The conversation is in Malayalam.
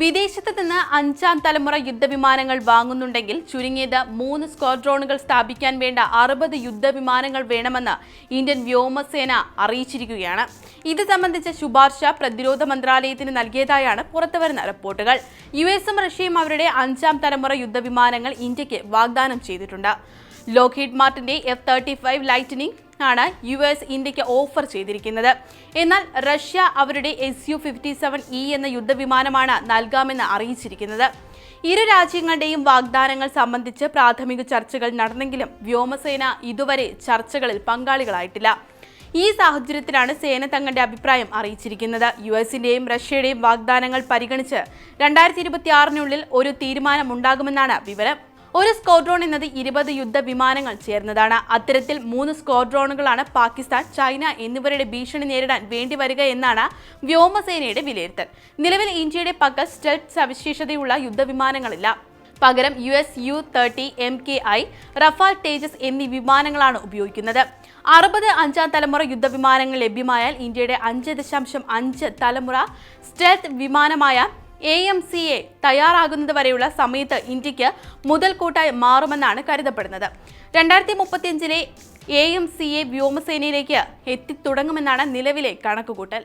വിദേശത്ത് നിന്ന് അഞ്ചാം തലമുറ യുദ്ധവിമാനങ്ങൾ വാങ്ങുന്നുണ്ടെങ്കിൽ ചുരുങ്ങിയത് മൂന്ന് സ്ക്വാഡ്രോണുകൾ സ്ഥാപിക്കാൻ വേണ്ട അറുപത് യുദ്ധവിമാനങ്ങൾ വേണമെന്ന് ഇന്ത്യൻ വ്യോമസേന അറിയിച്ചിരിക്കുകയാണ്. ഇത് സംബന്ധിച്ച ശുപാർശ പ്രതിരോധ മന്ത്രാലയത്തിന് നൽകിയതായാണ് പുറത്തുവരുന്ന റിപ്പോർട്ടുകൾ. യു എസും റഷ്യയും അവരുടെ അഞ്ചാം തലമുറ യുദ്ധവിമാനങ്ങൾ ഇന്ത്യയ്ക്ക് വാഗ്ദാനം ചെയ്തിട്ടുണ്ട്. ലോക്ഹീഡ് മാർട്ടിന്റെ എഫ് തേർട്ടി ഫൈവ് ലൈറ്റനിങ് ആണ് യു എസ് ഇന്ത്യയ്ക്ക് ഓഫർ ചെയ്തിരിക്കുന്നത്. എന്നാൽ റഷ്യ അവരുടെ S U fifty seven E എന്ന യുദ്ധവിമാനമാണ് നൽകാമെന്ന് അറിയിച്ചിരിക്കുന്നത്. ഇരു രാജ്യങ്ങളുടെയും വാഗ്ദാനങ്ങൾ സംബന്ധിച്ച് പ്രാഥമിക ചർച്ചകൾ നടന്നെങ്കിലും വ്യോമസേന ഇതുവരെ ചർച്ചകളിൽ പങ്കാളികളായിട്ടില്ല. ഈ സാഹചര്യത്തിലാണ് സേന തങ്ങളുടെ അഭിപ്രായം അറിയിച്ചിരിക്കുന്നത്. യു എസിന്റെയും റഷ്യയുടെയും വാഗ്ദാനങ്ങൾ പരിഗണിച്ച് രണ്ടായിരത്തി ഇരുപത്തിയാറിനുള്ളിൽ ഒരു തീരുമാനമുണ്ടാകുമെന്നാണ് വിവരം. ഒരു സ്ക്വാഡ്രോൺ എന്നത് ഇരുപത് യുദ്ധ വിമാനങ്ങൾ ചേർന്നതാണ്. അത്തരത്തിൽ മൂന്ന് സ്ക്വാഡ്രോണുകളാണ് പാകിസ്ഥാൻ ചൈന എന്നിവരുടെ ഭീഷണി നേരിടാൻ വേണ്ടി വരിക എന്നാണ് വ്യോമസേനയുടെ വിലയിരുത്തൽ. നിലവിൽ ഇന്ത്യയുടെ പക്കൽ സ്റ്റെൽത്ത് സവിശേഷതയുള്ള യുദ്ധവിമാനങ്ങളില്ല. പകരം U S U thirty M K I Rafale Tejas എന്നീ വിമാനങ്ങളാണ് ഉപയോഗിക്കുന്നത്. അറുപത് അഞ്ചാം തലമുറ യുദ്ധവിമാനങ്ങൾ ലഭ്യമായാൽ ഇന്ത്യയുടെ അഞ്ച് ദശാംശം അഞ്ച് തലമുറ സ്റ്റെൽത്ത് വിമാനമായ എ എം സി എ തയ്യാറാകുന്നത് വരെയുള്ള സമയത്ത് ഇന്ത്യയ്ക്ക് മുതൽക്കൂട്ടായി മാറുമെന്നാണ് കരുതപ്പെടുന്നത്. രണ്ടായിരത്തി മുപ്പത്തിയഞ്ചിലെ എ എം സി എ വ്യോമസേനയിലേക്ക് എത്തിത്തുടങ്ങുമെന്നാണ് നിലവിലെ കണക്കുകൂട്ടൽ.